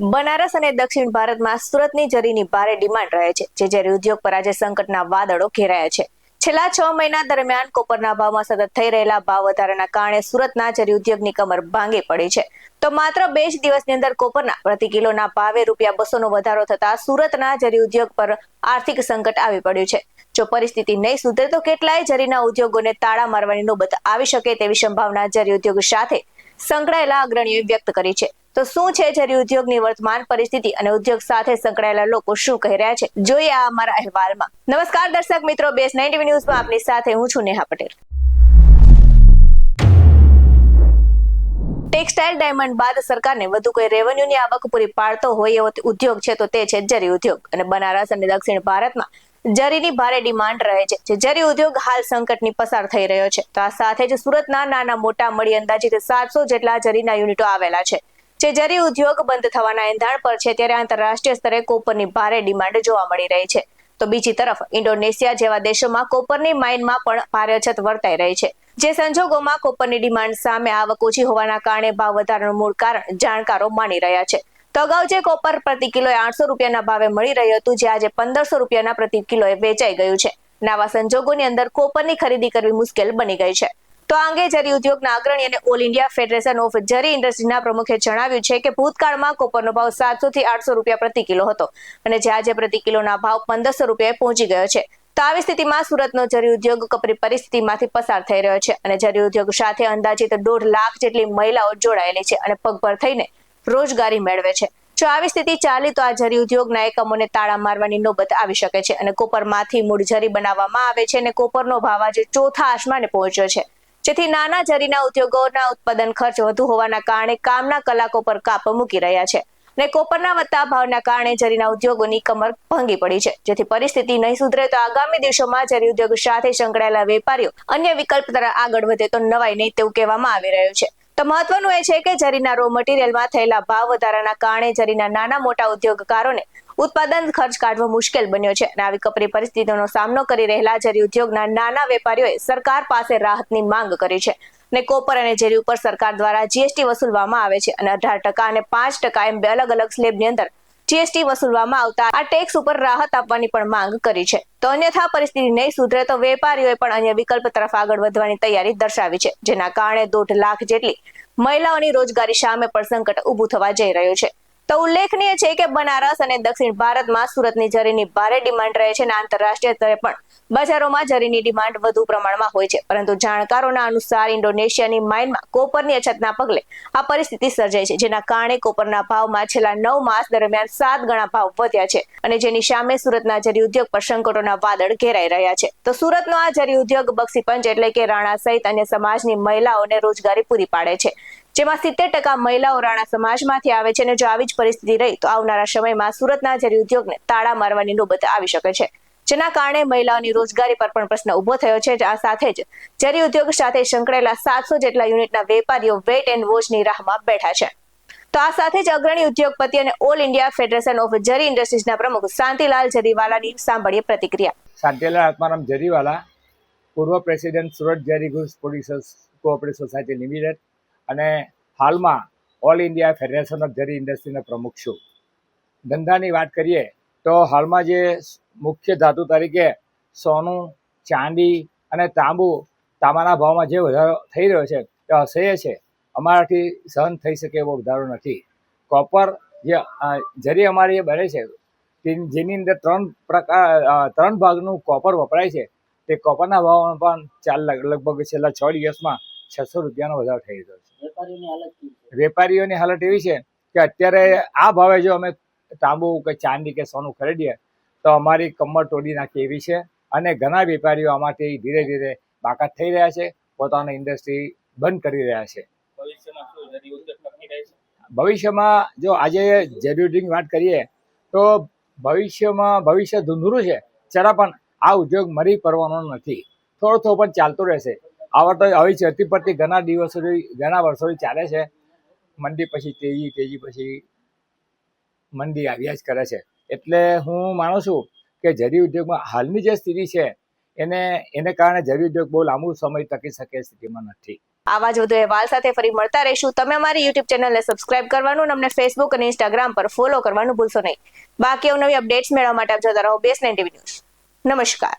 બનારસ અને દક્ષિણ ભારતમાં સુરતની જરીની ભારે ડિમાન્ડ રહે છે, જે ઝેરી ઉદ્યોગ પર આજે સંકટના વાદળો ઘેરાયા છે. છેલ્લા છ મહિના દરમિયાન કોપરના ભાવમાં સતત થઈ રહેલા ભાવ વધારાના કારણે સુરતના જરી ઉદ્યોગની કમર ભાંગી પડી છે. તો માત્ર બે જ દિવસની અંદર કોપરના પ્રતિ કિલોના ભાવે રૂપિયા બસોનો વધારો થતા સુરતના જરી ઉદ્યોગ પર આર્થિક સંકટ આવી પડ્યું છે. જો પરિસ્થિતિ નહીં સુધરે તો કેટલાય જરીના ઉદ્યોગોને તાળા મારવાની નોબત આવી શકે તેવી સંભાવના જરી ઉદ્યોગ સાથે સંકળાયેલા અગ્રણીઓએ વ્યક્ત કરી છે. તો શું છે ઝેરી ઉદ્યોગની વર્તમાન પરિસ્થિતિ અને ઉદ્યોગ સાથે સંકળાયેલા લોકો શું કહી રહ્યા છે? જોઈએ આ અમારા અહેવાલમાં. નમસ્કાર દર્શક મિત્રો, બેસ નાઇન્ટી ન્યૂઝમાં આપની સાથે હું છું નેહા પટેલ. ટેક્સટાઇલ ડાયમંડ બાદ સરકારને વધુ કોઈ રેવન્યુની આવક પૂરી પાડતો હોય એવો ઉદ્યોગ છે તો તે છે જરી ઉદ્યોગ. અને બનારસ અને દક્ષિણ ભારતમાં જરીની ભારે ડિમાન્ડ રહે છે. જરી ઉદ્યોગ હાલ સંકટની પસાર થઈ રહ્યો છે. તો આ સાથે જ સુરતના નાના મોટા મળી અંદાજિત સાતસો જેટલા જરીના યુનિટો આવેલા છે. જે ઉદ્યોગ બંધ થવાના એંધાણ પર છે ત્યારે આંતરરાષ્ટ્રીય સ્તરે કોપરની ભારે ડિમાન્ડ જોવા મળી રહી છે. તો બીજી તરફ ઇન્ડોનેશિયા જેવા દેશોમાં કોપરની માઇનમાં પણ ભારે અછત વર્તાઈ રહી છે. જે સંજોગોમાં કોપરની ડિમાન્ડ સામે આવક ઓછી હોવાના કારણે ભાવ વધારાનું મૂળ કારણ જાણકારો માની રહ્યા છે. તો અગાઉ જે કોપર પ્રતિ કિલોએ આઠસો રૂપિયાના ભાવે મળી રહ્યું હતું, જે આજે પંદરસો રૂપિયાના પ્રતિ કિલોએ વેચાઈ ગયું છે. નવા સંજોગોની અંદર કોપરની ખરીદી કરવી મુશ્કેલ બની ગઈ છે. તો આ અંગે જરી ઉદ્યોગના અગ્રણી અને ઓલ ઇન્ડિયા ફેડરેશન ઓફ જરી ઇન્ડસ્ટ્રીના પ્રમુખે જણાવ્યું છે કે ભૂતકાળમાં કોપરનો ભાવ સાતસો થી આઠસો રૂપિયા પ્રતિ કિલો હતો અને જે આજે પ્રતિ કિલોના ભાવ પંદરસો રૂપિયાએ પહોંચી ગયો છે. તો આવી સ્થિતિમાં સુરતનો જરી ઉદ્યોગ કપરી પરિસ્થિતિમાંથી પસાર થઈ રહ્યો છે અને જરી ઉદ્યોગ સાથે અંદાજિત દોઢ લાખ જેટલી મહિલાઓ જોડાયેલી છે અને પગભર થઈને રોજગારી મેળવે છે. જો આવી સ્થિતિ ચાલી તો આ જરી ઉદ્યોગના એકમોને તાળા મારવાની નોબત આવી શકે છે અને કોપરમાંથી મૂળ જરી બનાવવામાં આવે છે અને કોપરનો ભાવ આજે ચોથા આસમાને પહોંચ્યો છે. જેથી નાના જરીના ઉદ્યોગોના ઉત્પાદન ખર્ચ વધુ હોવાના કારણે કામના કલાકો પર કાપ મૂકી રહ્યા છે ને કોપરના વધતા ભાવના કારણે જરીના ઉદ્યોગોની કમર ભંગી પડી છે, જેથી પરિસ્થિતિ નહીં સુધરે તો આગામી દિવસોમાં જરી ઉદ્યોગ સાથે સંકળાયેલા વેપારીઓ અન્ય વિકલ્પ તરફ આગળ વધે તો નવાઈ નહીં તેવું કહેવામાં આવી રહ્યું છે. તો મહત્વનું એ છે કે જરીના રો મટીરિયલમાં થયેલા ભાવ વધારાના કારણે જરીના નાના મોટા ઉદ્યોગકારોને ઉત્પાદન ખર્ચ કાઢવો મુશ્કેલ બન્યો છે અને આવી કપરી પરિસ્થિતિનો સામનો કરી રહેલા ઝેરી ઉદ્યોગના નાના વેપારીઓએ સરકાર પાસે રાહતની માંગ કરી છે. ને કોપર અને ઝેરી ઉપર સરકાર દ્વારા જીએસટી વસૂલવામાં આવે છે અને અઢાર ટકા અને પાંચ ટકા એમ બે અલગ અલગ સ્લેબની અંદર જીએસટી વસૂલવામાં આવતા આ ટેક્સ ઉપર રાહત આપવાની પણ માંગ કરી છે. તો અન્યથા પરિસ્થિતિ નહીં સુધરે તો વેપારીઓએ પણ અન્ય વિકલ્પ તરફ આગળ વધવાની તૈયારી દર્શાવી છે, જેના કારણે દોઢ લાખ જેટલી મહિલાઓની રોજગારી સામે પણ સંકટ ઊભું થવા જઈ રહ્યું છે. તો ઉલ્લેખનીય છે કે બનારસ અને દક્ષિણ ભારતમાં સુરતની જરીની ભારે ડિમાન્ડ રહે છે અને આંતરરાષ્ટ્રીય સ્તરે પણ બજારોમાં જરીની ડિમાન્ડ વધુ પ્રમાણમાં હોય છે. પરંતુ જાણકારોના અનુસાર ઇન્ડોનેશિયાની માઇનમાં કોપરની અછતના પગલે આ પરિસ્થિતિ સર્જાઈ છે, જેના કારણે કોપરના ભાવમાં છેલ્લા નવ માસ દરમિયાન સાત ગણા ભાવ વધ્યા છે અને જેની સામે સુરતના જરી ઉદ્યોગ પર સંકટોના વાદળ ઘેરાઈ રહ્યા છે. તો સુરતનો આ જરી ઉદ્યોગ બક્ષીપંચ એટલે કે રાણા સહિત અન્ય સમાજની મહિલાઓને રોજગારી પૂરી પાડે છે. જેમાં સિત્તેર ટકા મહિલાઓ રાણા સમાજમાંથી આવે છે અને જો આવી જ પરિસ્થિતિ રહી, તો આવનારા સમયમાં સુરતના જરી ઉદ્યોગને તાળા મારવાની નોબત આવી શકે છે. જેના કારણે મહિલાઓની રોજગારી પર પણ પ્રશ્ન ઊભો થયો છે. આ સાથે જ જરી ઉદ્યોગ સાથે સંકળાયેલા સાતસો જેટલા યુનિટના વેપારીઓ વેટ એન્ડ વોચની રાહમાં બેઠા છે. તો આ સાથે જ અગ્રણી ઉદ્યોગપતિ અને ઓલ ઇન્ડિયા ફેડરેશન ઓફ જરી ઇન્ડસ્ટ્રીઝના પ્રમુખ શાંતિલાલ જરીવાલાની સાંભળીએ પ્રતિક્રિયા. શાંતિલાલ આત્મારામ જરીવાલા પૂર્વ president Surat zari goods producers cooperative society limited અને હાલમાં ઓલ ઇન્ડિયા ફેડરેશન ઓફ જરી ઇન્ડસ્ટ્રીના પ્રમુખ છું. ધંધાની વાત કરીએ તો હાલમાં જે મુખ્ય ધાતુ તરીકે સોનું, ચાંદી અને તાંબુ તાંબાના ભાવમાં જે વધારો થઈ રહ્યો છે, તે અસહ્ય છે. અમારાથી સહન થઈ શકે એવો વધારો નથી. કોપર જે જરી અમારી બને છે જેની અંદર ત્રણ પ્રકાર ત્રણ ભાગનું કોપર વપરાય છે. તે કોપરના ભાવમાં પણ ચાર લગ- લગભગ છેલ્લા છ દિવસમાં છસો રૂપિયાનો વધારો થઈ રહ્યો છે. વેપારીઓની હાલત એવી છે કે અત્યારે આ ભાવે જો અમે તાંબુ કે ચાંદી કે સોનું ખરીદીએ તો અમારી કમર તોડી નાખે એવી છે અને ઘણા વેપારીઓ આમાંથી ધીરે ધીરે બાકાત થઈ રહ્યા છે પોતાની ઇન્ડસ્ટ્રી બંધ કરી રહ્યા છે. ભવિષ્યમાં જો આજે જરૂરીની વાત કરીએ તો ભવિષ્યમાં ભવિષ્ય ધૂંધરું છે છતાં પણ આ ઉદ્યોગ મરી પડવાનો નથી. થોડો થોડો પણ ચાલતો રહેશે. આવા તો આવી પરથી ઘણા દિવસોથી ઘણા વર્ષોથી ચાલે છે. મંદી પછી તેજી તેજી પછી મંદી આવ્યા જ કરે છે. એટલે હું માનું છું કે જરી ઉદ્યોગમાં હાલની જે સ્થિતિ છે, એને એને કારણે જરી ઉદ્યોગ બહુ લાંબુ સમય ટકી શકે સ્થિતિમાં નથી. આવા જ વધુ અહેવાલ સાથે ફરી મળતા રહીશું. તમે અમારી યુટ્યુબ ચેનલને સબસ્ક્રાઇબ કરવાનું અને અમને ફેસબુક અને ઇન્સ્ટાગ્રામ પર ફોલો કરવાનું ભૂલશો નહીં. બાકી નવી અપડેટ્સ મેળવવા માટે આપ જોતા રહો બેસ નાઇન્ટી ન્યૂઝ નમસ્કાર.